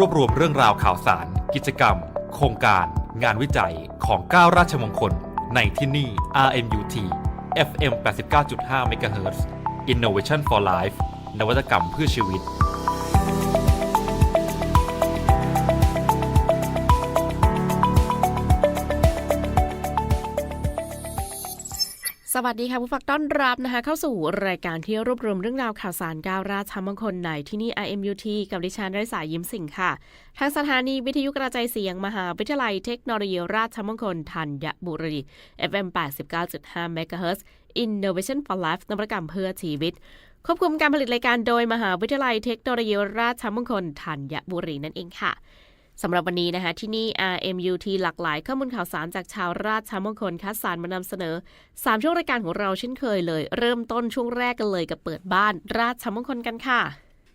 รวบรวมเรื่องราวข่าวสาร กิจกรรม โครงการ งานวิจัยของ 9 ราชมงคล ในที่นี่ RMUT FM 89.5 MHz Innovation for Life นวัตกรรมเพื่อชีวิต สวัสดีค่ะผู้ฟังต้อนรับนะคะ เข้าสู่รายการที่รวบรวมเรื่องราวข่าวสารก้าวราชมงคลในที่นี่ IMUT กับดิฉันไรสายยิ้มสิงค่ะ ทางสถานีวิทยุกระจายเสียง มหาวิทยาลัยเทคโนโลยีราชมงคลธัญบุรี FM 89.5 MHz Innovation for Life นวัตกรรมเพื่อชีวิตควบคุมการผลิตรายการโดยมหาวิทยาลัยเทคโนโลยีราชมงคลธัญบุรีนั่นเองค่ะ สำหรับวันนี้นะคะ ที่นี่ RMUT หลากหลายข้อมูลข่าวสารจากชาวราชมงคลคัดสรรมานำเสนอ 3 ช่วงรายการของเราเช่นเคยเลย เริ่มต้นช่วงแรกกันเลยกับเปิดบ้านราชมงคลกันค่ะ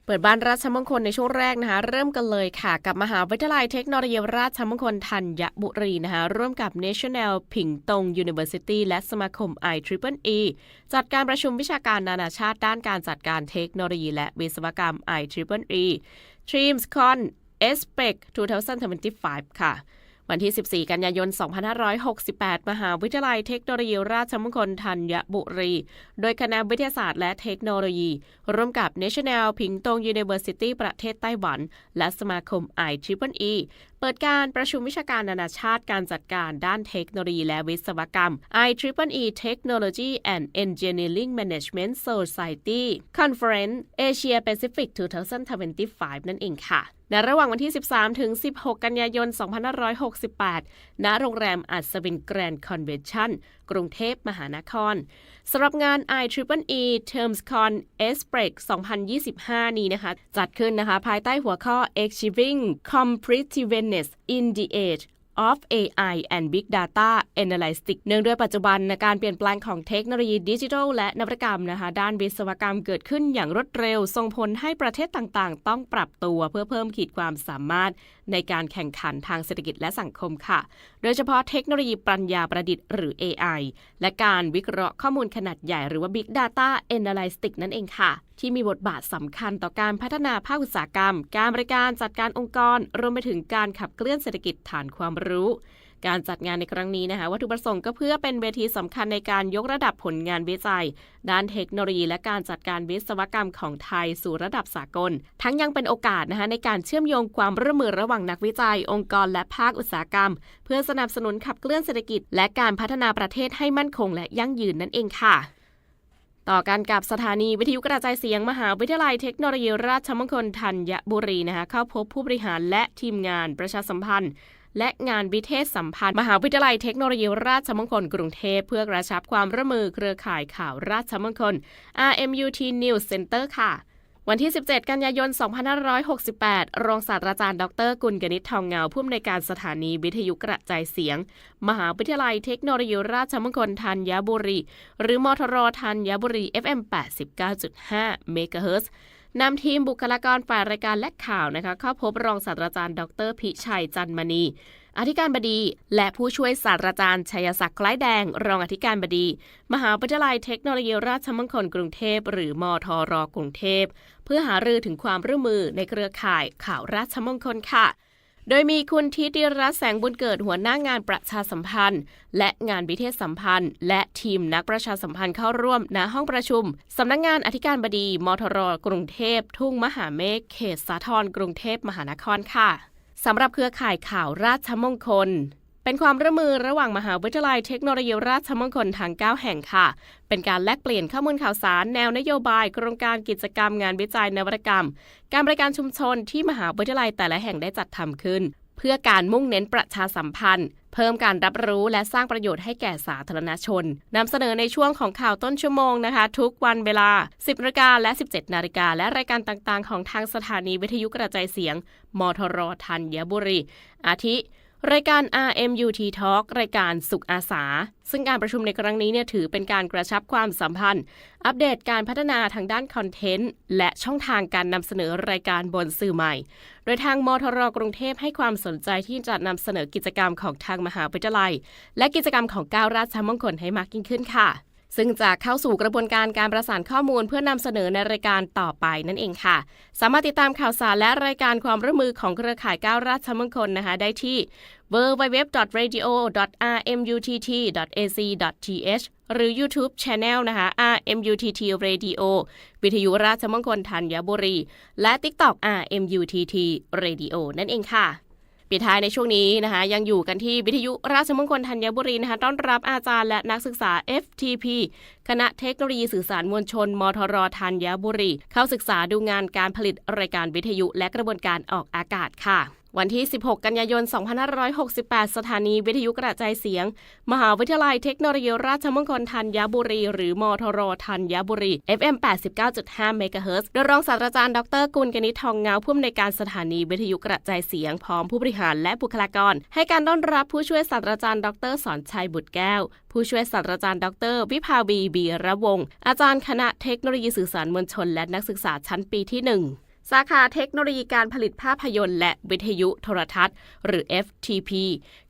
เปิดบ้านราชมงคลในช่วงแรกนะคะ เริ่มกันเลยค่ะ กับมหาวิทยาลัยเทคโนโลยีราชมงคลธัญบุรีนะคะ ร่วมกับ National ผิงตง University และสมาคม i t r i p l e e จัดการประชุมวิชาการนานาชาติด้านการจัดการเทคโนโลยีและวิศวกรรม i t r i p l e e TreamsCon e s p e c 2025 ค่ะ วันที่ 14 กันยายน 2568 มหาวิทยาลัยเทคโนโลยีราชมงคลธัญบุรี โดยคณะวิทยาศาสตร์และเทคโนโลยี ร่วมกับ National ผิงตง University ประเทศไต้หวัน และสมาคม i t r i p l e e เปิดการประชุมวิชาการนานาชาติการจัดการด้านเทคโนโลยีและวิศวกรรม i t r i p l e e Technology and Engineering Management Society Conference Asia Pacific 2025 นั่นเองค่ะ ในระหว่างวันที่ 13 ถึง 16 กันยายน 2568 ณ โรงแรมอัศวินแกรนด์คอนเวนชั่น กรุงเทพมหานครสำหรับงาน i t r i p l e TermsCon s Break 2025 นี้นะคะ จัดขึ้นนะคะ ภายใต้หัวข้อ Achieving Competitiveness in the Age of AI and Big Data Analytics เนื่องด้วยปัจจุบันในการเปลี่ยนแปลงของเทคโนโลยีดิจิทัลและนวัตกรรมนะคะ ด้านวิศวกรรมเกิดขึ้นอย่างรวดเร็ว ส่งผลให้ประเทศต่างๆ ต้องปรับตัวเพื่อเพิ่มขีดความสามารถในการแข่งขันทางเศรษฐกิจและสังคมค่ะ โดยเฉพาะเทคโนโลยีปัญญาประดิษฐ์หรือ AI และการวิเคราะห์ข้อมูลขนาดใหญ่หรือว่า Big Data Analytics นั่นเองค่ะ ที่มีบทบาทสำคัญต่อการพัฒนาภาคอุตสาหกรรม การบริการจัดการองค์กร รวมไปถึงการขับเคลื่อนเศรษฐกิจฐานความรู้ การจัดงานในครั้งนี้นะคะวัตถุประสงค์ก็เพื่อเป็นเวทีสำคัญในการยกระดับผลงานวิจัย ด้านเทคโนโลยี และการจัดการวิศวกรรมของไทยสู่ระดับสากล ทั้งยังเป็นโอกาสนะคะในการเชื่อมโยงความร่วมมือระหว่างนักวิจัย องค์กรและภาคอุตสาหกรรม เพื่อสนับสนุนขับเคลื่อนเศรษฐกิจ และการพัฒนาประเทศให้มั่นคง และยั่งยืนนั่นเองค่ะต่อกันกับสถานีวิทยุกระจายเสียงมหาวิทยาลัยเทคโนโลยีราชมงคลธัญบุรีนะคะเข้าพบผู้บริหารและทีมงานประชาสัมพันธ์ และงานวิเทศสัมพันธ์ มหาวิทยาลัยเทคโนโลยีราชมงคลกรุงเทพเพื่อกระชับความร่วมมือเครือข่ายข่าวราชมงคล RMUT News Center ค่ะวันที่ 17 กันยายน 2568 รองศาสตราจารย์ ดร กุลกนิษฐ์ทองเงา ผู้อำนวยการสถานีวิทยุกระจายเสียง มหาวิทยาลัยเทคโนโลยีราชมงคลธัญบุรี หรือมทรธัญบุรี FM 89.5 MHz นำทีมบุคลากรฝ่ายรายการและข่าวนะคะเข้าพบรองศาสตราจารย์ ดรพิชัยจันมณีอธิการบดี และผู้ช่วยศาสตราจารย์ชัยศักดิ์คล้ายแดง รองอธิการบดี มหาวิทยาลัยเทคโนโลยีราชมงคลกรุงเทพ หรือมทรกรุงเทพ เพื่อหารือถึงความร่วมมือในเครือข่ายข่าวราชมงคลค่ะ โดยมีคุณทิติรัตน์แสงบุญเกิดหัวหน้างานประชาสัมพันธ์ และงานวิเทศสัมพันธ์ และทีมนักประชาสัมพันธ์เข้าร่วมณห้องประชุม สำนักงงานอธิการบดีมทรกรุงเทพ ทุ่งมหาเมฆเขตสาทรกรุงเทพมหานครค่ะสำหรับเครือข่ายข่าวราชมงคล เป็นความร่วมมือระหว่างมหาวิทยาลัยเทคโนโลยีราชมงคลทาง 9 แห่งค่ะ เป็นการแลกเปลี่ยนข้อมูลข่าวสาร แนวนโยบายโครงการกิจกรรมงานวิจัยนวัตกรรม การบริการชุมชนที่มหาวิทยาลัยแต่ละแห่งได้จัดทำขึ้น เพื่อการมุ่งเน้นประชาสัมพันธ์ เพิ่มการรับรู้และสร้างประโยชน์ให้แก่สาธารณชนนำเสนอในช่วงของข่าวต้นชั่วโมงนะคะ ทุกวันเวลา 10นาฬิกาและ 17นาฬิกาและรายการต่างๆ ของทางสถานีวิทยุกระจายเสียงมทรธัญบุรี อาทิ รายการ RMUT Talk รายการสุขอาสา ซึ่งการประชุมในครั้งนี้เนี่ยถือเป็นการกระชับความสัมพันธ์ อัปเดตการพัฒนาทางด้านคอนเทนต์ และช่องทางการนำเสนอรายการบนสื่อใหม่ โดยทางมทรกรุงเทพให้ความสนใจที่จะนำเสนอกิจกรรมของทางมหาวิทยาลัย และกิจกรรมของก้าวราชมงคลให้มากยิ่งขึ้นค่ะ ซึ่งจะเข้าสู่กระบวนการการประสานข้อมูลเพื่อนำเสนอในรายการต่อไปนั่นเองค่ะ สามารถติดตามข่าวสารและรายการความร่วมมือของเครือข่ายก้าวราชมงคลนะคะ ได้ที่ www.radio.rmutt.ac.th หรือ YouTube Channel นะคะ RMUTT Radio วิทยุราชมงคลธัญบุรี และ TikTok RMUTT Radio นั่นเองค่ะ ปิดท้ายในช่วงนี้นะคะยังอยู่กันที่วิทยุราชมงคลธัญบุรีนะคะต้อนรับอาจารย์และนักศึกษา FTP คณะเทคโนโลยีสื่อสารมวลชน มทรธัญบุรี เข้าศึกษาดูงานการผลิตรายการวิทยุและกระบวนการออกอากาศค่ะ วันที่ 16 กันยายน 2568 สถานีวิทยุกระจายเสียง มหาวิทยาลัยเทคโนโลยีราชมงคลธัญบุรี หรือมทรธัญบุรี FM 89.5เมกะเฮิรตซ์โดยรองศาสตราจารย์ดรกุลกนิษฐ์ทองเงาผู้อำนวยการสถานีวิทยุกระจายเสียง พร้อมผู้บริหารและบุคลากร ให้การต้อนรับผู้ช่วยศาสตราจารย์ดรสอนชัยบุตรแก้ว ผู้ช่วยศาสตราจารย์ดร วิภาวีบีระวงศ์อาจารย์คณะเทคโนโลยีสื่อสารมวลชน และนักศึกษาชั้นปีที่หนึ่ง สาขาเทคโนโลยีการผลิตภาพยนตร์ และวิทยุโทรทัศน์ หรือ FTP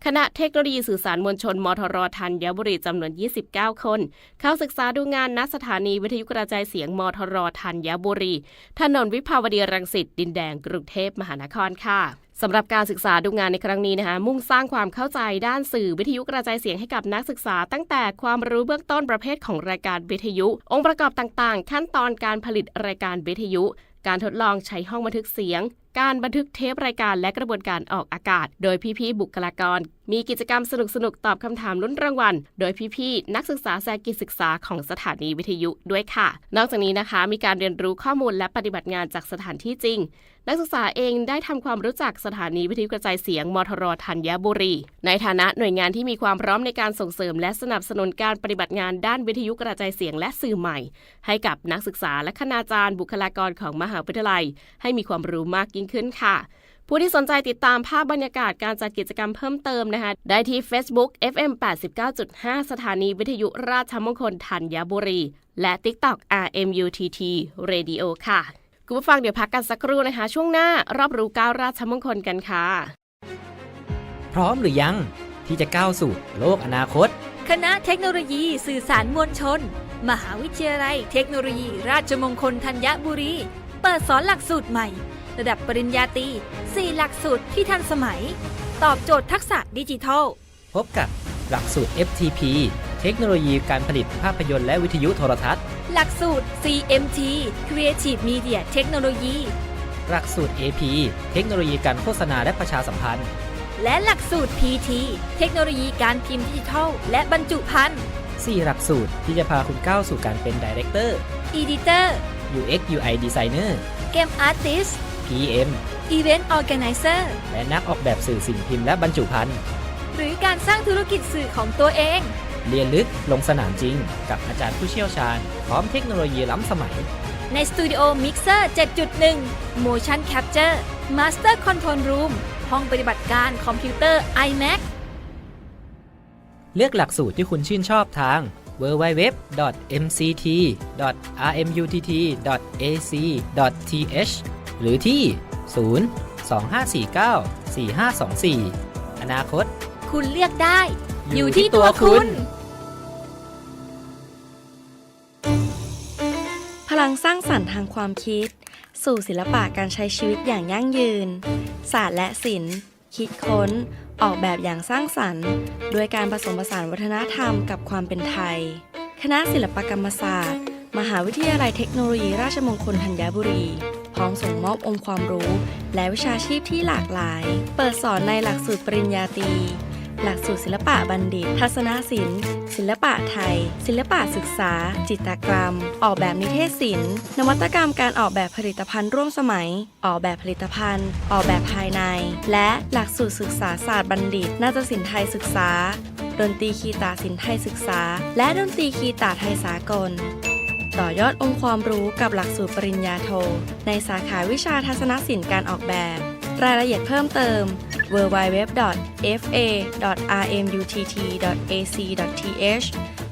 คณะเทคโนโลยีสื่อสารมวลชน มทรธัญบุรีจำนวน 29 คน เข้าศึกษาดูงานณสถานีวิทยุกระจายเสียง มทรธัญบุรี ถนนวิภาวดีรังสิตดินแดงกรุงเทพมหานครค่ะสำหรับการศึกษาดูงานในครั้งนี้นะคะมุ่งสร้างความเข้าใจด้านสื่อวิทยุกระจายเสียงให้กับนักศึกษา ตั้งแต่ความรู้เบื้องต้นประเภทของรายการวิทยุ องค์ประกอบต่างๆ ขั้นตอนการผลิตรายการวิทยุ การทดลองใช้ห้องบันทึกเสียง การบันทึกเทปรายการและกระบวนการออกอากาศ โดยพี่ๆบุคลากร มีกิจกรรมสนุกๆตอบคำถามลุ้นรางวัล โดยพี่ๆนักศึกษาแสกิจศึกษาของสถานีวิทยุด้วยค่ะ นอกจากนี้นะคะ มีการเรียนรู้ข้อมูลและปฏิบัติงานจากสถานที่จริง นักศึกษาเองได้ทำความรู้จักสถานีวิทยุกระจายเสียงมทรธัญบุรี ในฐานะหน่วยงานที่มีความพร้อมในการส่งเสริม และสนับสนุนการปฏิบัติงานด้านวิทยุกระจายเสียงและสื่อใหม่ ให้กับนักศึกษาและคณาจารย์บุคลากรของมหาวิทยาลัย ให้มีความรู้มากยิ่งขึ้นค่ะ ผู้ที่สนใจติดตามภาพบรรยากาศการจัดกิจกรรมเพิ่มเติมนะคะ ได้ที่ Facebook FM 89.5 สถานีวิทยุราชมงคลธัญบุรี และ TikTok RMUTT Radio ค่ะ คุณผู้ฟังเดี๋ยวพักกันสักครู่นะคะ ช่วงหน้ารอบรู้ก้าวราชมงคลกันค่ะ พร้อมหรือยังที่จะก้าวสู่โลกอนาคต คณะเทคโนโลยีสื่อสารมวลชน มหาวิทยาลัย เทคโนโลยี ราชมงคลธัญบุรี เปิดสอนหลักสูตรใหม่ ระดับปริญญาตรี4 หลักสูตรที่ทันสมัย ตอบโจทย์ทักษะดิจิทัล พบกับหลักสูตร FTP เทคโนโลยีการผลิตภาพยนตร์และวิทยุโทรทัศน์ หลักสูตร CMT Creative Media Technology หลักสูตร AP เทคโนโลยีการโฆษณาและประชาสัมพันธ์ และหลักสูตร PT เทคโนโลยีการพิมพ์ดิจิทัล และบรรจุภัณฑ์4หลักสูตรที่จะพาคุณก้าวสู่การเป็นดีเรคเตอร์ Editor UX UI Designer Game Artist PM Event Organizer และนักออกแบบสื่อสิ่งพิมพ์และบรรจุภัณฑ์ หรือการสร้างธุรกิจสื่อของตัวเอง เรียนลึกลงสนามจริง กับอาจารย์ผู้เชี่ยวชาญ พร้อมเทคโนโลยีล้ำสมัย ในสตูดิโอมิกเซอร์7.1 Motion Capture Master Control Room ห้องปฏิบัติการคอมพิวเตอร์ iMac เลือกหลักสูตรที่คุณชื่นชอบทาง www.mct.rmutt.ac.th หรือที่ 025494524 อนาคต คุณเลือกได้ อยู่ที่ตัวคุณ พลังสร้างสรรค์ทางความคิด สู่ศิลปะการใช้ชีวิตอย่างยั่งยืน ศาสตร์และศิลป์ คิดค้น ออกแบบอย่างสร้างสรรค์ด้วยการผสมผสานวัฒนธรรมกับความเป็นไทย คณะศิลปกรรมศาสตร์ มหาวิทยาลัยเทคโนโลยีราชมงคลธัญบุรี ร้อมส่งมอบองค์ความรู้ และวิชาชีพที่หลากหลาย เปิดสอนในหลักสูตรปริญญาตรี หลักสูตรศิลปะบัณฑิต ทัศนศิลป์ ศิลปะไทย ศิลปะศึกษา จิตรกรรม ออกแบบนิเทศศิลป์ นวัตกรรมการออกแบบผลิตภัณฑ์ร่วมสมัย ออกแบบผลิตภัณฑ์ ออกแบบภายใน และหลักสูตรศึกษาศาสตร์บัณฑิต นาฏศิลป์ไทยศึกษา ดนตรีคีตาศิลป์ไทยศึกษา และดนตรีคีตาไทยสากล ต่อยอดองค์ความรู้กับหลักสูตรปริญญาโท ในสาขาวิชาทัศนศิลป์การออกแบบ รายละเอียดเพิ่มเติม www.fa.rmutt.ac.th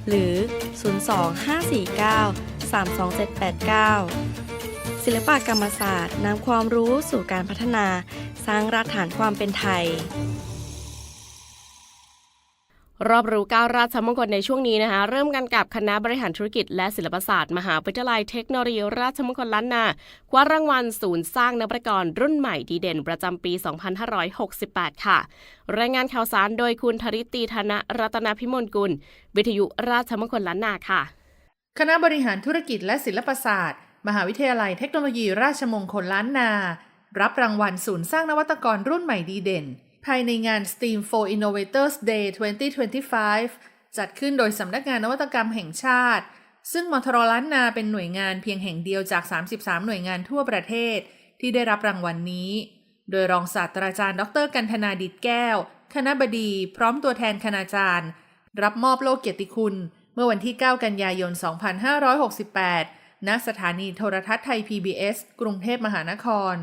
หรือ 025493279 ศิลปกรรมศาสตร์นำความรู้สู่การพัฒนา สร้างรากฐานความเป็นไทย รอบรู้ก้าวราชมงคลในช่วงนี้นะคะเริ่มกันกับคณะบริหารธุรกิจและศิลปศาสตร์ มหาวิทยาลัยเทคโนโลยีราชมงคลล้านนาคว้ารางวัลศูนย์สร้างนวัตกรรุ่นใหม่ดีเด่นประจำปี 2568 ค่ะ รายงานข่าวสารโดยคุณธริตีธนรัตนพิมลกุล วิทยุราชมงคลล้านนาค่ะ คณะบริหารธุรกิจและศิลปศาสตร์ มหาวิทยาลัยเทคโนโลยีราชมงคลล้านนา รับรางวัลศูนย์สร้างนวัตกรรุ่นใหม่ดีเด่น ภายในงาน STEAM for Innovators Day 2025 จัดขึ้นโดยสำนักงานนวัตกรรมแห่งชาติ ซึ่งมทรล้านนาเป็นหน่วยงานเพียงแห่งเดียวจาก 33 หน่วยงานทั่วประเทศ ที่ได้รับรางวัลนนี้ โดยรองศาสตราจารย์ ดรกันธนาดิตแก้ว คณะบดี พร้อมตัวแทนคณาจารย์ รับมอบโลกเกียรติคุณ เมื่อวันที่ 9 กันยายน 2568 ณ สถานีโทรทัศน์ไทย PBS กรุงเทพมหานคร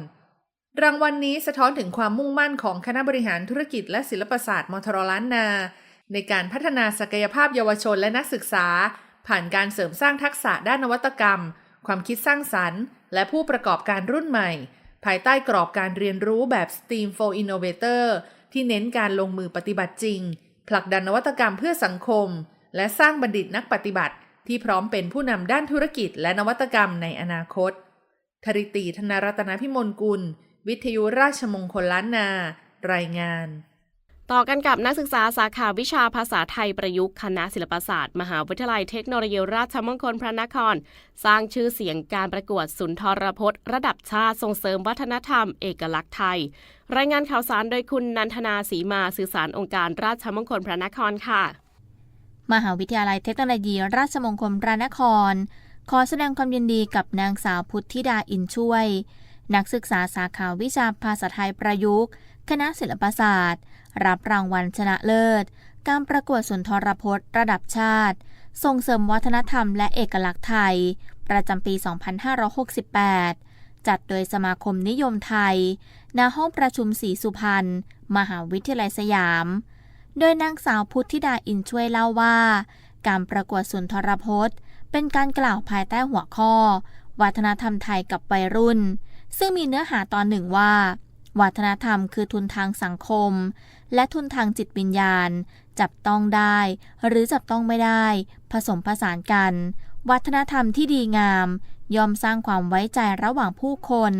รางวัลนนี้สะท้อนถึงความมุ่งมั่นของคณะบริหารธุรกิจและศิลปศาสตร์มทรล้านนา ในการพัฒนาศักยภาพเยาวชนและนักศึกษา ผ่านการเสริมสร้างทักษะด้านนวัตกรรม ความคิดสร้างสรรค์ และผู้ประกอบการรุ่นใหม่ ภายใต้กรอบการเรียนรู้แบบ STEAM for Innovator ที่เน้นการลงมือปฏิบัติจริง ผลักดันนวัตกรรมเพื่อสังคม และสร้างบัณฑิตนักปฏิบัติ ที่พร้อมเป็นผู้นำด้านธุรกิจและนวัตกรรมในอนาคตธริตีธนรัตนพิมลกุล วิทยุราชมงคลล้านนา รายงาน ต่อกันกับนักศึกษาสาขาวิชาภาษาไทยประยุกต์คณะศิลปศาสตร์ มหาวิทยาลัยเทคโนโลยีราชมงคลพระนคร สร้างชื่อเสียงการประกวดสุนทรพจน์ ระดับชาติส่งเสริมวัฒนธรรม เอกลักษณ์ไทย รายงานข่าวสารโดยคุณนันทนาศรีมาสื่อสารองค์การราชมงคลพระนครค่ะ มหาวิทยาลัยเทคโนโลยีราชมงคลพระนคร ขอแสดงความยินดีกับนางสาวพุทธิดาอินช่วย นักศึกษาสาขาวิชาภาษาไทยประยุกต์ คณะศิลปศาสตร์ รับรางวัลชนะเลิศ การประกวดสุนทรพจน์ระดับชาติ ส่งเสริมวัฒนธรรมและเอกลักษณ์ไทย ประจำปี 2568 จัดโดยสมาคมนิยมไทย ณ ห้องประชุมศรีสุพรรณ มหาวิทยาลัยสยาม โดยนางสาวพุทธิดาอินช่วยเล่าว่า การประกวดสุนทรพจน์ เป็นการกล่าวภายใต้หัวข้อ วัฒนธรรมไทยกับวัยรุ่น ซึ่งมีเนื้อหาตอนหนึ่งว่า วัฒนธรรมคือทุนทางสังคม และทุนทางจิตวิญญาณ จับต้องได้ หรือจับต้องไม่ได้ ผสมผสานกัน วัฒนธรรมที่ดีงามยอมสร้างความไว้ใจระหว่างผู้คน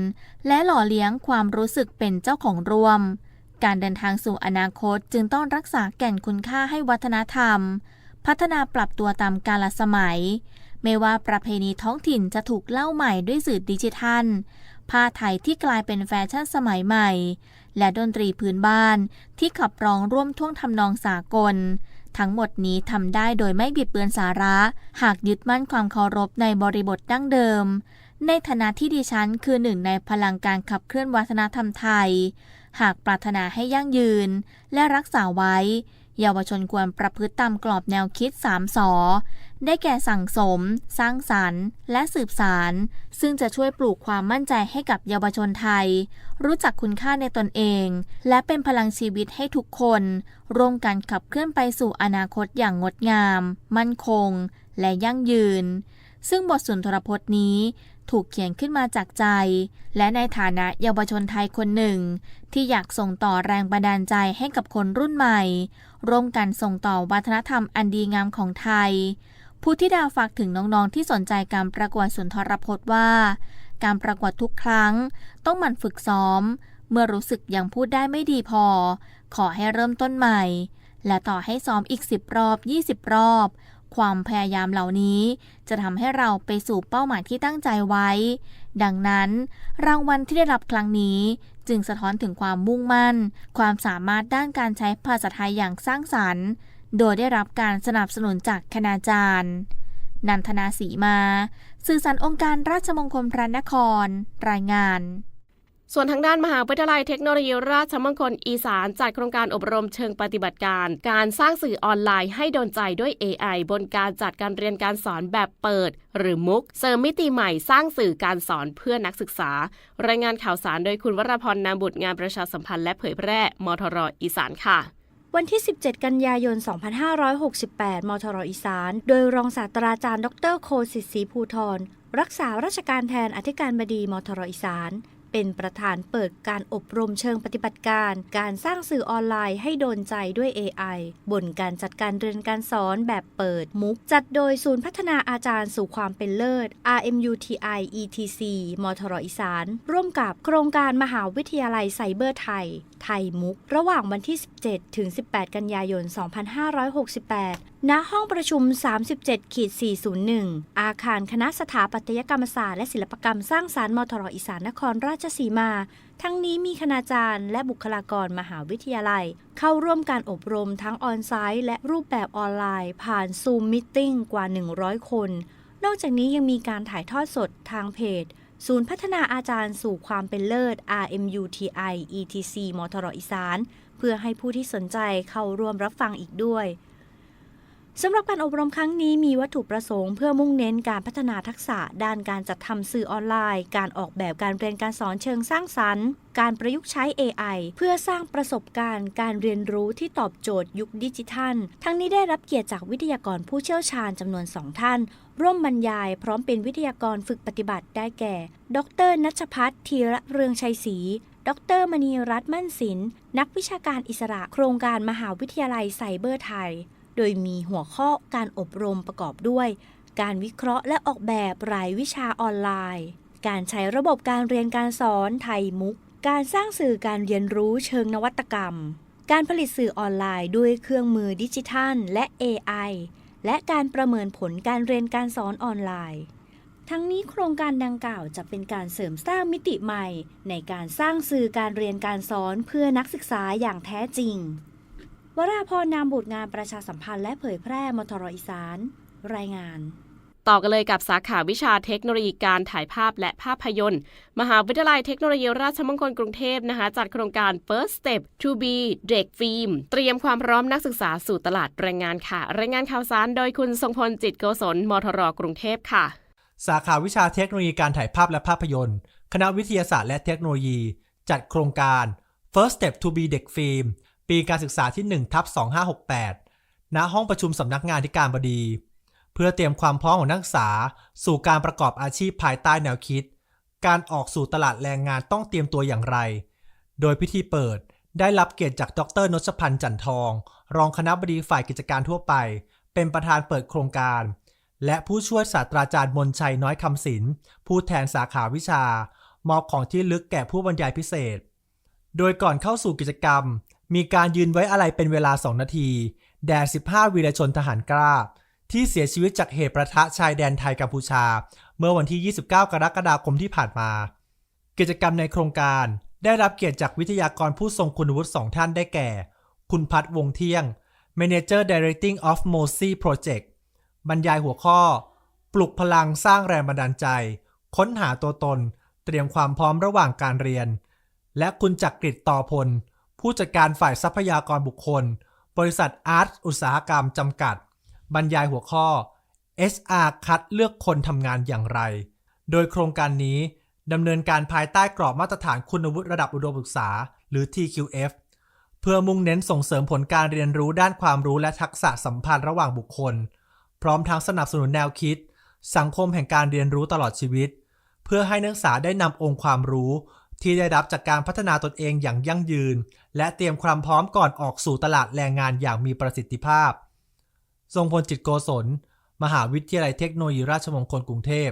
และหล่อเลี้ยงความรู้สึกเป็นเจ้าของร่วม การเดินทางสู่อนาคตจึงต้องรักษาแก่นคุณค่าให้วัฒนธรรม พัฒนาปรับตัวตามกาลสมัย ไม่ว่าประเพณีท้องถิ่นจะถูกเล่าใหม่ด้วยสื่อดิจิทัล ผ้าไทยที่กลายเป็นแฟชั่นสมัยใหม่ และดนตรีพื้นบ้านที่ขับร้องร่วมท่วงทำนองสากล ทั้งหมดนี้ทำได้โดยไม่บิดเบือนสาระ หากยึดมั่นความเคารพในบริบทดั้งเดิม ในฐานะที่ดิฉันคือหนึ่งในพลังการขับเคลื่อนวัฒนธรรมไทย หากปรารถนาให้ยั่งยืน และรักษาไว้ เยาวชนควรประพฤติตามกรอบแนวคิด3สอ ได้แก่สั่งสม สร้างสรรค์ และสืบสาร ซึ่งจะช่วยปลูกความมั่นใจให้กับเยาวชนไทย รู้จักคุณค่าในตนเอง และเป็นพลังชีวิตให้ทุกคน ร่วมกันขับเคลื่อนไปสู่อนาคตอย่างงดงาม มั่นคง และยั่งยืน ซึ่งบทสุนทรพจน์นี้ถูกเขียนขึ้นมาจากใจ และในฐานะเยาวชนไทยคนหนึ่ง ที่อยากส่งต่อแรงบันดาลใจให้กับคนรุ่นใหม่ ร่วมกันส่งต่อวัฒนธรรมอันดีงามของไทย ผู้ที่ดาวฝากถึงน้องๆที่สนใจการประกวดสุนทรพจน์ว่า การประกวดทุกครั้ง ต้องหมั่นฝึกซ้อม เมื่อรู้สึกยังพูดได้ไม่ดีพอ ขอให้เริ่มต้นใหม่ และต่อให้ซ้อมอีก 10 รอบ 20 รอบ ความพยายามเหล่านี้ จะทำให้เราไปสู่เป้าหมายที่ตั้งใจไว้ ดังนั้น รางวัลที่ได้รับครั้งนี้จึงสะท้อนถึงความมุ่งมั่น ความสามารถด้านการใช้ภาษาไทยอย่างสร้างสรรค์ โดยได้รับการสนับสนุนจากคณาจารย์ นันทนาสีมา สื่อสารองค์การราชมงคลพระนคร รายงานส่วนทางด้านมหาวิทยาลัยเทคโนโลยีราชมงคลอีสานจัดโครงการอบรมเชิงปฏิบัติการ การสร้างสื่อออนไลน์ให้โดนใจด้วย AI บนการจัดการเรียนการสอนแบบเปิด หรือมุก เสริมมิติใหม่สร้างสื่อการสอนเพื่อนักศึกษา รายงานข่าวสารโดยคุณวรพรนามบุตรงานประชาสัมพันธ์และเผยแพร่มทรอีสานค่ะ วันที่ 17 กันยายน 2568 มทรอีสาน โดยรองศาสตราจารย์ ดร โคสิทธิ์ศรีภูทร รักษาราชการแทนอธิการบดี มทรอีสาน เป็นประธานเปิดการอบรมเชิงปฏิบัติการ การสร้างสื่อออนไลน์ให้โดนใจด้วย AI บนการจัดการเรียนการสอนแบบเปิดมุก จัดโดยศูนย์พัฒนาอาจารย์สู่ความเป็นเลิศ RMUTI ETC มทรอีสาน ร่วมกับโครงการมหาวิทยาลัยไซเบอร์ไทย ไทยมุก ระหว่างวันที่ 17 ถึง 18 กันยายน 2568 ณห้องประชุม 37ขีด401อาคารคณะสถาปัตยกรรมศาสตร์และศิลปกรรมสร้างสารรค์มทรอีสานนครราชสีมา ทั้งนี้มีคณาจารย์ และบุคลากรมหาวิทยาลัย เข้าร่วมการอบรมทั้งออนไซต์และรูปแบบออนไลน์ ผ่านซูมมิทติ้งกว่า 100 คน นอกจากนี้ยังมีการถ่ายทอดสดทางเพจศูนย์พัฒนาอาจารย์สู่ความเป็นเลิศ RMUTI ETC มทรอีสาน เพื่อให้ผู้ที่สนใจเข้าร่วมรับฟังอีกด้วย สำหรับการอบรมครั้งนี้มีวัตถุประสงค์เพื่อมุ่งเน้นการพัฒนาทักษะด้านการจัดทำสื่อออนไลน์ การออกแบบการเรียนการสอนเชิงสร้างสรรค์ การประยุกต์ใช้ AI เพื่อสร้างประสบการณ์ การเรียนรู้ที่ตอบโจทย์ยุคดิจิทัล ทั้งนี้ได้รับเกียรติจากวิทยากรผู้เชี่ยวชาญจำนวนสองท่าน ร่วมบรรยาย พร้อมเป็นวิทยากรฝึกปฏิบัติได้แก่ ดรนัชพัฒน์ธีระเรืองชัยศรีดรมณีรัตน์มั่นศิลป์นักวิชาการอิสระโครงการมหาวิทยาลัยไซเบอร์ไทย โดยมีหัวข้อการอบรมประกอบด้วย การวิเคราะห์และออกแบบรายวิชาออนไลน์ การใช้ระบบการเรียนการสอนไทยมุก การสร้างสื่อการเรียนรู้เชิงนวัตกรรม การผลิตสื่อออนไลน์ด้วยเครื่องมือดิจิทัล และ AI และการประเมินผลการเรียนการสอนออนไลน์ทั้งนี้โครงการดังกล่าวจะเป็นการเสริมสร้างมิติใหม่ ในการสร้างสื่อการเรียนการสอนเพื่อนักศึกษาอย่างแท้จริง วราพรนามบุตรงานประชาสัมพันธ์และเผยแพร่มทรอีสาน รายงาน ต่อกันเลยกับสาขาวิชาเทคโนโลยีการถ่ายภาพและภาพยนตร์ มหาวิทยาลัยเทคโนโลยีราชมงคลกรุงเทพนะคะ จัดโครงการ First Step to be เด็กฟิล์มเตรียมความพร้อมนักศึกษาสู่ตลาดแรงงานค่ะ รายงานข่าวสารโดยคุณทรงพลจิตโกศลมทรกรุงเทพค่ะ สาขาวิชาเทคโนโลยีการถ่ายภาพและภาพยนตร์ คณะวิทยาศาสตร์และเทคโนโลยี จัดโครงการ First Step to be เด็กฟิล์ม ปีการศึกษาที่1ทับ2568 ณ ห้องประชุมสำนักงานธิการบดี เพื่อเตรียมความพร้อมของนักศึกษา สู่การประกอบอาชีพภายใต้แนวคิด การออกสู่ตลาดแรงงานต้องเตรียมตัวอย่างไร โดยพิธีเปิดได้รับเกียรติจากดรนชพันธ์จันทอง รองคณะบดีฝ่ายกิจการทั่วไป เป็นประธานเปิดโครงการ และผู้ช่วยศาสตราจารย์มนชัยน้อยคำศิลป์ผู้แทนสาขาวิชามอบของที่ลึกแก่ผู้บรรยายพิเศษ โดยก่อนเข้าสู่กิจกรรม มีการยืนไว้อะไรเป็นเวลา 2 นาที แด่15 วีรชนทหารกล้า ที่เสียชีวิตจากเหตุประทะชายแดนไทยกัมพูชา เมื่อวันที่ 29 กรกฎาคมที่ผ่านมา กิจกรรมในโครงการได้รับเกียรติจากวิทยากรผู้ทรงคุณวุฒิสองท่านได้แก่ คุณพัฒน์วงเที่ยง Manager Directing of Mosi Project บรรยายหัวข้อ ปลุกพลังสร้างแรงบันดาลใจ ค้นหาตัวตน เตรียมความพร้อมระหว่างการเรียน และคุณจักริดต่อพล ผู้จัดการฝ่ายทรัพยากรบุคคล บริษัทอาร์ตอุตสาหกรรมจำกัด บรรยายหัวข้อ SR คัดเลือกคนทำงานอย่างไร โดยโครงการนี้ดำเนินการภายใต้กรอบมาตรฐานคุณวุฒิระดับอุดมศึกษา หรือ TQF เพื่อมุ่งเน้นส่งเสริมผลการเรียนรู้ด้านความรู้และทักษะสัมพันธ์ระหว่างบุคคล พร้อมทั้งสนับสนุนแนวคิด สังคมแห่งการเรียนรู้ตลอดชีวิต เพื่อให้นักศึกษาได้นำองค์ความรู้ ที่ได้รับจากการพัฒนาตนเองอย่างยั่งยืน และเตรียมความพร้อมก่อนออกสู่ตลาดแรงงานอย่างมีประสิทธิภาพ ทรงพลจิตโกศล มหาวิทยาลัยเทคโนโลยีราชมงคลกรุงเทพ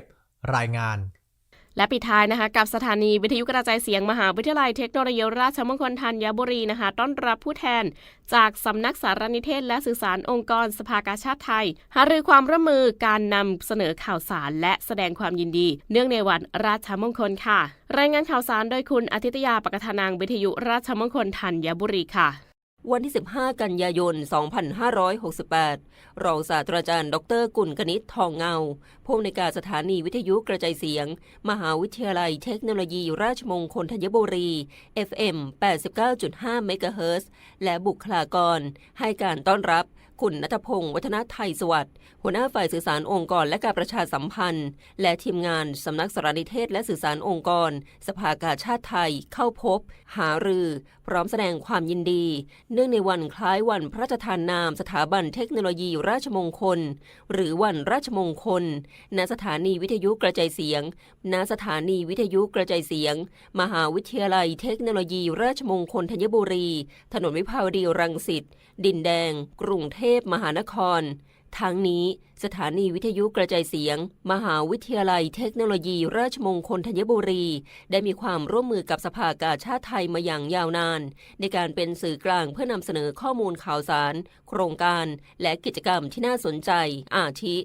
รายงาน และปิดท้ายนะคะ กับสถานีวิทยุกระจายเสียงมหาวิทยาลัยเทคโนโลยีราชมงคลธัญบุรีนะคะ ต้อนรับผู้แทน จากสำนักสารนิเทศ และสื่อสารองค์กรสภากาชาติไทย หารือความร่วมมือการนำเสนอข่าวสาร และแสดงความยินดี เนื่องในวันราชมงคลค่ะ รายงานข่าวสารโดยคุณอาทิตยาปกทานางวิทยุราชมงคลธัญบุรีค่ะ วันที่ 15 กันยายน 2568 รองศาสตราจารย์ ดร กุลกนิษฐ์ทองเงา ผู้อำนวยการสถานีวิทยุกระจายเสียง มหาวิทยาลัยเทคโนโลยี ราชมงคลธัญบุรี FM 89.5 เมกะเฮิรตซ์และบุคลากร ให้การต้อนรับ คุณนัทพงศ์วัฒนไทยสวัสดิ์หัวหน้าฝ่ายสื่อสารองค์กร และการประชาสัมพันธ์ และทีมงานสำนักสารนิเทศ และสื่อสารองค์กร สภากาชาติไทยเข้าพบ หารือ พร้อมแสดงความยินดี เนื่องในวันคล้ายวันพระราชทานนาม สถาบันเทคโนโลยีราชมงคล หรือวันราชมงคล ณสถานีวิทยุกระจายเสียง ณสถานีวิทยุกระจายเสียง มหาวิทยาลัยเทคโนโลยีราชมงคลธัญบุรี ถนนวิภาวดีรังสิตดินแดง กรุงเทพพมหานคร ทั้งนี้สถานีวิทยุกระจายเสียง มหาวิทยาลัยเทคโนโลยี ราชมงคลธัญบุรี ได้มีความร่วมมือกับสภากาชาติไทยมาอย่างยาวนาน ในการเป็นสื่อกลางเพื่อนำเสนอข้อมูลข่าวสาร โครงการ และกิจกรรมที่น่าสนใจ อาทิ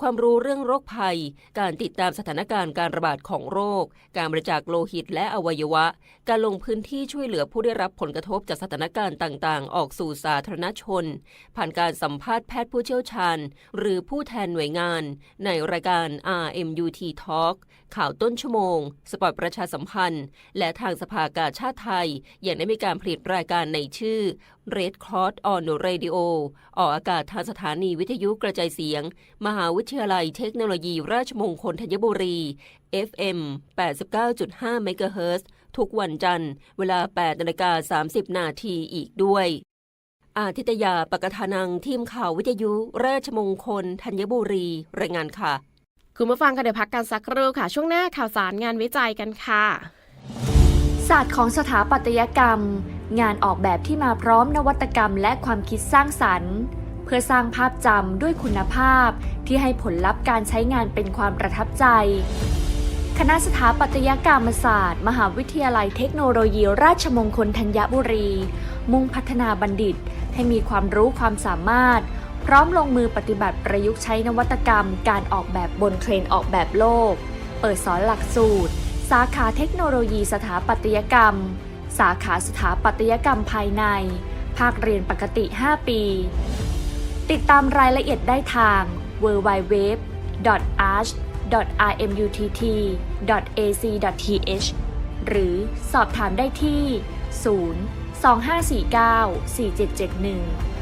ความรู้เรื่องโรคภัย การติดตามสถานการณ์การระบาดของโรค การบริจาคโลหิตและอวัยวะ การลงพื้นที่ช่วยเหลือผู้ได้รับผลกระทบจากสถานการณ์ต่างๆ ออกสู่สาธารณชน ผ่านการสัมภาษณ์แพทย์ผู้เชี่ยวชาญ หรือผู้แทนหน่วยงาน ในรายการ RMUT Talk ข่าวต้นชั่วโมง สปอร์ตประชาสัมพันธ์ และทางสภากาชาติไทยยังได้มีการผลิตรายการในชื่อ Red Cross on Radio ออกอากาศทางสถานีวิทยุกระจายเสียง มหาวิทยาลัยเทคโนโลยีราชมงคลธัญบุรี FM 89.5 MHz ทุกวันจันทร์เวลา8นาฬิกา30 นาทีอีกด้วย อาทิตยาปกทานังทีมข่าววิทยุราชมงคลธัญบุรี รายงานค่ะ คุณผู้ฟังคะเดี๋ยวพักกันสักครู่ค่ะ ช่วงหน้าข่าวสารงานวิจัยกันค่ะ ศาสตร์ของสถาปัตยกรรม งานออกแบบที่มาพร้อมนวัตกรรมและความคิดสร้างสรรค์ เพื่อสร้างภาพจำด้วยคุณภาพ ที่ให้ผลลัพธ์การใช้งานเป็นความประทับใจ คณะสถาปัตยกรรมศาสตร์ มหาวิทยาลัยเทคโนโลยีราชมงคลธัญบุรี มุ่งพัฒนาบัณฑิต ให้มีความรู้ความสามารถ พร้อมลงมือปฏิบัติประยุกต์ใช้นวัตกรรม การออกแบบบนเทรนด์ออกแบบโลก เปิดสอนหลักสูตร สาขาเทคโนโลยีสถาปัตยกรรม สาขาสถาปัตยกรรมภายใน ภาคเรียนปกติ 5 ปี ติดตามรายละเอียดได้ทาง www.arch.rmutt.ac.th หรือสอบถามได้ที่ 0 2549 4771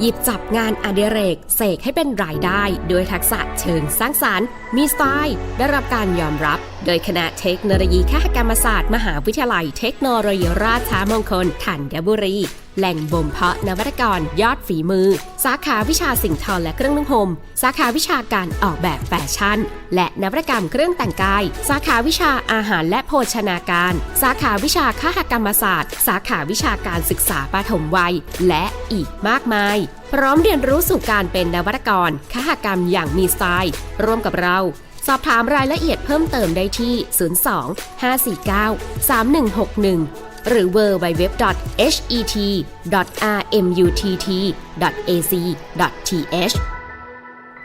หยิบจับงานอดิเรกเสกให้เป็นรายได้ด้วยทักษะเชิงสร้างสารรค์ มีสไตล์ ได้รับการยอมรับ โดยคณะเทคโนโลยีคหกรรมศาสตร์ มหาวิทยาลัยเทคโนโลยีราชมงคลธัญบุรี แหล่งบ่มเพาะนวัตกรยอดฝีมือ สาขาวิชาสิ่งทอและเครื่องนุ่งห่มสาขาวิชาการออกแบบแฟชั่น และนวัตกรรมเครื่องแต่งกาย สาขาวิชาอาหารและโภชนาการ สาขาวิชาคหกรรมศาสตร์ สาขาวิชาการศึกษาปฐมวัย และอีกมากมาย พร้อมเรียนรู้สู่การเป็นนวัตกรคหกรรมอย่างมีสไตล์ ร่วมกับเราสอบถามรายละเอียดเพิ่มเติมได้ที่ 02 549 3161 หรือ www.het.rmutt.ac.th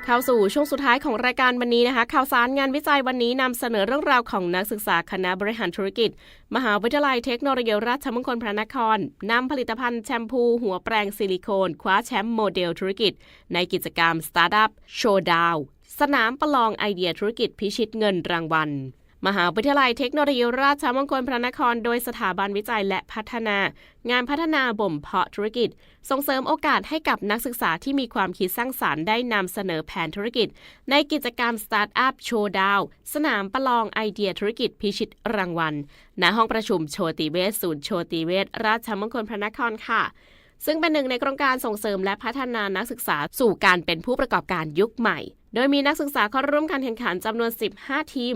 เข้าสู่ช่วงสุดท้ายของรายการวันนี้นะคะ ข่าวสารงานวิจัยวันนี้นำเสนอเรื่องราวของนักศึกษาคณะบริหารธุรกิจ มหาวิทยาลัยเทคโนโลยีราชมงคลพระนครนำผลิตภัณฑ์แชมพูหัวแปรงซิลิโคน คว้าแชมป์โมเดลธุรกิจ ในกิจกรรม Startup Showdown สนามประลองไอเดียธุรกิจพิชิตเงินรางวัล มหาวิทยาลัยเทคโนโลยีราชมงคลพระนคร โดยสถาบันวิจัยและพัฒนา งานพัฒนาบ่มเพาะธุรกิจ ส่งเสริมโอกาสให้กับนักศึกษาที่มีความคิดสร้างสารรค์ได้นำเสนอแผนธุรกิจ ในกิจกรรม Startup Showdown สนามประลองไอเดียธุรกิจพิชิตรางวัลณห้องประชุมโชติเวชศูนย์โชติเวชราชมงคลพระนครค่ะซึ่งเป็นหนึ่งในโครงการส่งเสริมและพัฒนานักศึกษาสู่การเป็นผู้ประกอบการยุคใหม่ โดยมีนักศึกษาเข้าร่วมการแข่งขันจำนวน 15 ทีม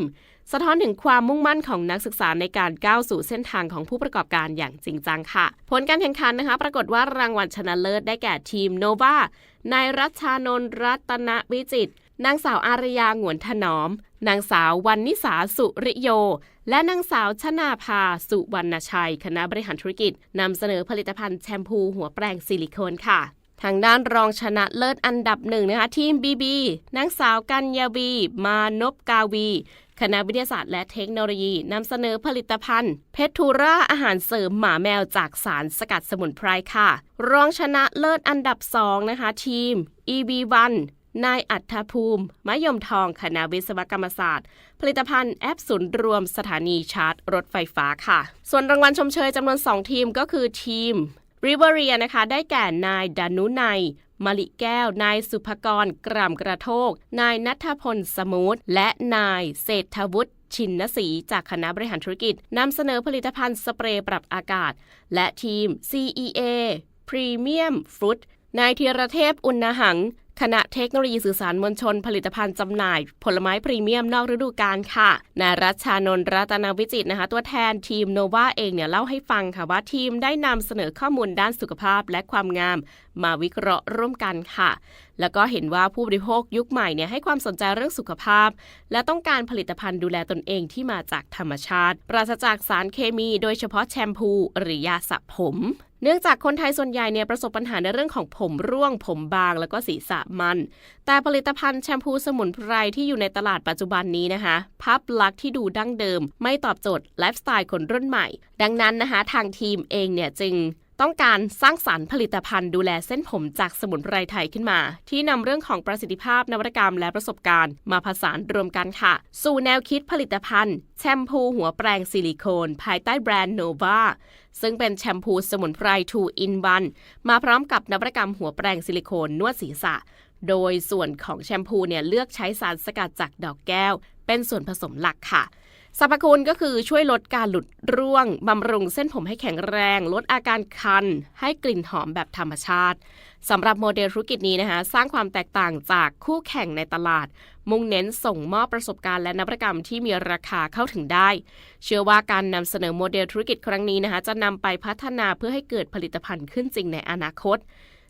สะท้อนถึงความมุ่งมั่นของนักศึกษาในการก้าวสู่เส้นทางของผู้ประกอบการอย่างจริงจังค่ะ ผลการแข่งขันนะคะ ปรากฏว่ารางวัลชนะเลิศได้แก่ทีมโนวานายรัชชานนท์รัตนวิจิตนางสาวอารยาหงวนถนอม นางสาววันนิสาสุริโย และนางสาวชนาภาสุวรรณชัย คณะบริหารธุรกิจนำเสนอผลิตภัณฑ์แชมพูหัวแปรงซิลิโคนค่ะ ทางด้านรองชนะเลิศอันดับหนึ่งนะคะ ทีม BB นางสาวกัญญาวีมานพกาวี คณะวิทยาศาสตร์และเทคโนโลยีนำเสนอผลิตภัณฑ์ เพชรทูราอาหารเสริมหมาแมวจากสารสกัดสมุนไพรค่ะ รองชนะเลิศอันดับ 2 นะคะ ทีม EB1 นายอัฏฐภูมิ มะยมทอง คณะวิศวกรรมศาสตร์ ผลิตภัณฑ์แอปศูนย์รวมสถานีชาร์จ รถไฟฟ้าค่ะ ส่วนรางวัลชมเชยจำนวน 2 ทีมก็คือทีมริเวเรียนะคะ ได้แก่นายดานุนัย มลิแก้ว นายสุภกรกรำกระโทก นายนัทพลสมูท และนายเศรษฐวุฒิชินนศรีจากคณะบริหารธุรกิจนำเสนอผลิตภัณฑ์สเปรย์ปรับอากาศ และทีม CEA Premium Fruit นายธีรเทพอุณหัง คณะเทคโนโลยีสื่อสารมวลชนผลิตภัณฑ์จำหน่าย ผลไม้พรีเมียมนอกฤดูกาลค่ะนายรัชชานนท์รัตนวิจิตนะคะ ตัวแทนทีมโนวาเองเนี่ยเล่าให้ฟังค่ะว่าทีมได้นำเสนอข้อมูลด้านสุขภาพและความงาม มาวิเคราะห์ร่วมกันค่ะ แล้วก็เห็นว่าผู้บริโภคยุคใหม่เนี่ยให้ความสนใจเรื่องสุขภาพ และต้องการผลิตภัณฑ์ดูแลตนเองที่มาจากธรรมชาติ ปราศจากสารเคมี โดยเฉพาะแชมพูหรือยาสระผม เนื่องจากคนไทยส่วนใหญ่เนี่ยประสบปัญหาในเรื่องของผมร่วง ผมบาง แล้วก็ศีรษะมัน แต่ผลิตภัณฑ์แชมพูสมุนไพรที่อยู่ในตลาดปัจจุบันนี้นะคะภาพลักษณ์ที่ดูดั้งเดิม ไม่ตอบโจทย์ไลฟ์สไตล์คนรุ่นใหม่ ดังนั้นนะคะ ทางทีมเองเนี่ยจึง ต้องการสร้างสารรค์ผลิตภัณฑ์ดูแลเส้นผมจากสมุนไพรไทยขึ้นมา ที่นำเรื่องของประสิทธิภาพนวัตกรรมและประสบการณ์ มาผสานรวมกันค่ะ สู่แนวคิดผลิตภัณฑ์ แชมพูหัวแปรงซิลิโคน ภายใต้แบรนด์โนวาซึ่งเป็นแชมพูสมุนไพร2 in 1มาพร้อมกับนวัตกรรมหัวแปรงซิลิโคนนวดศีรษะ โดยส่วนของแชมพูเนี่ยเลือกใช้สารสกัดจากดอกแก้ว เป็นส่วนผสมหลักค่ะ สรรพคุณก็คือช่วยลดการหลุดร่วง บำรุงเส้นผมให้แข็งแรง ลดอาการคัน ให้กลิ่นหอมแบบธรรมชาติสำหรับโมเดลธุรกิจนี้นะคะ สร้างความแตกต่างจากคู่แข่งในตลาด มุ่งเน้นส่งมอบประสบการณ์และนวัตกรรมที่มีราคาเข้าถึงได้ เชื่อว่าการนำเสนอโมเดลธุรกิจครั้งนี้นะคะ จะนำไปพัฒนาเพื่อให้เกิดผลิตภัณฑ์ขึ้นจริงในอนาคต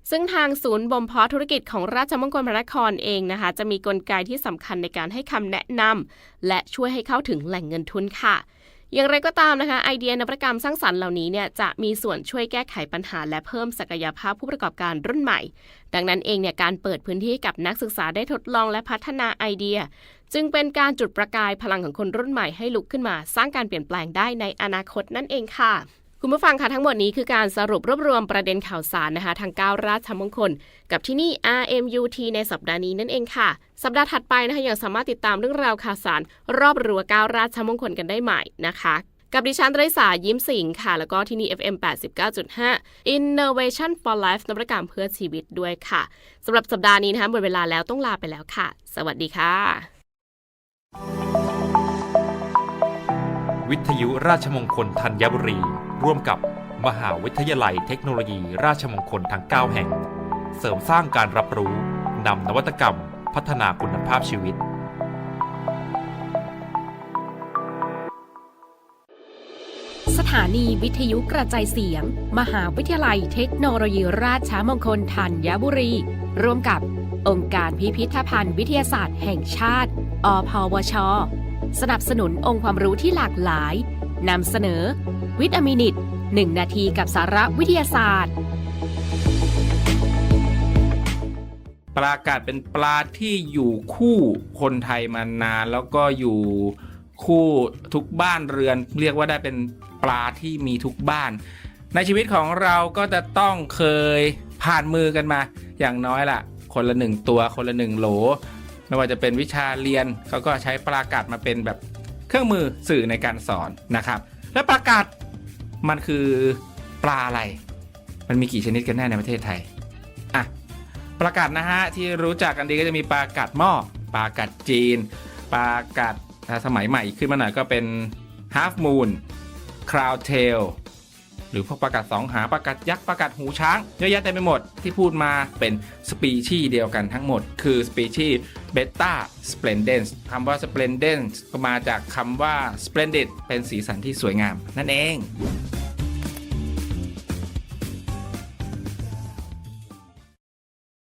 ซึ่งทางศูนย์บ่มเพาะธุรกิจของราชมงคลพระนครเองนะคะ จะมีกลไกที่สำคัญในการให้คำแนะนำและช่วยให้เข้าถึงแหล่งเงินทุนค่ะ อย่างไรก็ตามนะคะ ไอเดียนวัตกรรมสร้างสรรค์เหล่านี้เนี่ยจะมีส่วนช่วยแก้ไขปัญหา และเพิ่มศักยภาพผู้ประกอบการรุ่นใหม่ ดังนั้นเองเนี่ยการเปิดพื้นที่ให้กับนักศึกษาได้ทดลองและพัฒนาไอเดีย จึงเป็นการจุดประกายพลังของคนรุ่นใหม่ให้ลุกขึ้นมา สร้างการเปลี่ยนแปลงได้ในอนาคตนั่นเองค่ะ คุณผู้ฟังคะทั้งหมดนี้คือการสรุปรวบรวมประเด็นข่าวสารนะคะ ทางก้าวราชมงคล กับที่นี่ RMUT ในสัปดาห์นี้นั่นเองค่ะ สัปดาห์ถัดไปนะคะยังสามารถติดตามเรื่องราวข่าวสาร รอบรั้วก้าวราชมงคลกันได้ใหม่นะคะ กับดิฉันไรสายิ้มสิงค่ะ แล้วก็ที่นี่ FM 89.5 Innovation for Life นวัตกรรมเพื่อชีวิตด้วยค่ะสำหรับสัปดาห์นี้นะคะหมดเวลาแล้วต้องลาไปแล้วค่ะ สวัสดีค่ะ วิทยุราชมงคลธัญบุรี ร่วมกับมหาวิทยาลัยเทคโนโลยีราชมงคลทั้ง 9 แห่ง เสริมสร้างการรับรู้นำนวัตกรรม พัฒนาคุณภาพชีวิต สถานีวิทยุกระจายเสียง มหาวิทยาลัยเทคโนโลยีราชมงคลธัญบุรี ร่วมกับองค์การพิพิธภัณฑ์วิทยาศาสตร์แห่งชาติ อพวช สนับสนุนองค์ความรู้ที่หลากหลายนำเสนอ วิตามินิต1นาทีกับสาระวิทยาศาสตร์ ปลากาดเป็นปลาที่อยู่คู่คนไทยมานานแล้วก็อยู่คู่ทุกบ้านเรือน เรียกว่าได้เป็นปลาที่มีทุกบ้าน ในชีวิตของเราก็จะต้องเคยผ่านมือกันมา อย่างน้อยล่ะ คนละหนึ่งตัวคนละหนึ่งโหล ไม่ว่าจะเป็นวิชาเรียนเขาก็ใช้ปลากาดมาเป็นแบบเครื่องมือสื่อในการสอนนะครับ และปลากาดมันคือปลาอะไร มันมีกี่ชนิดกันแน่ในประเทศไทยอะปลากัดนะฮะที่รู้จักกันดีก็จะมีปลากัดหม้อปลากัดจีนปลากัดสมัยใหม่ขึ้นมาหน่อยก็เป็น half moon crown tail หรือพวกประกาศสองหางประกาศยักษ์ประกาศหูช้างเยอะแยะเต็มไปหมดที่พูดมาเป็นสปีชีส์เดียวกันทั้งหมด คือสปีชีส์เบต้าสเปนเดนส์คำว่าสเปนเดนก็มาจากคำว่า splendid เป็นสีสันที่สวยงาม นั่นเอง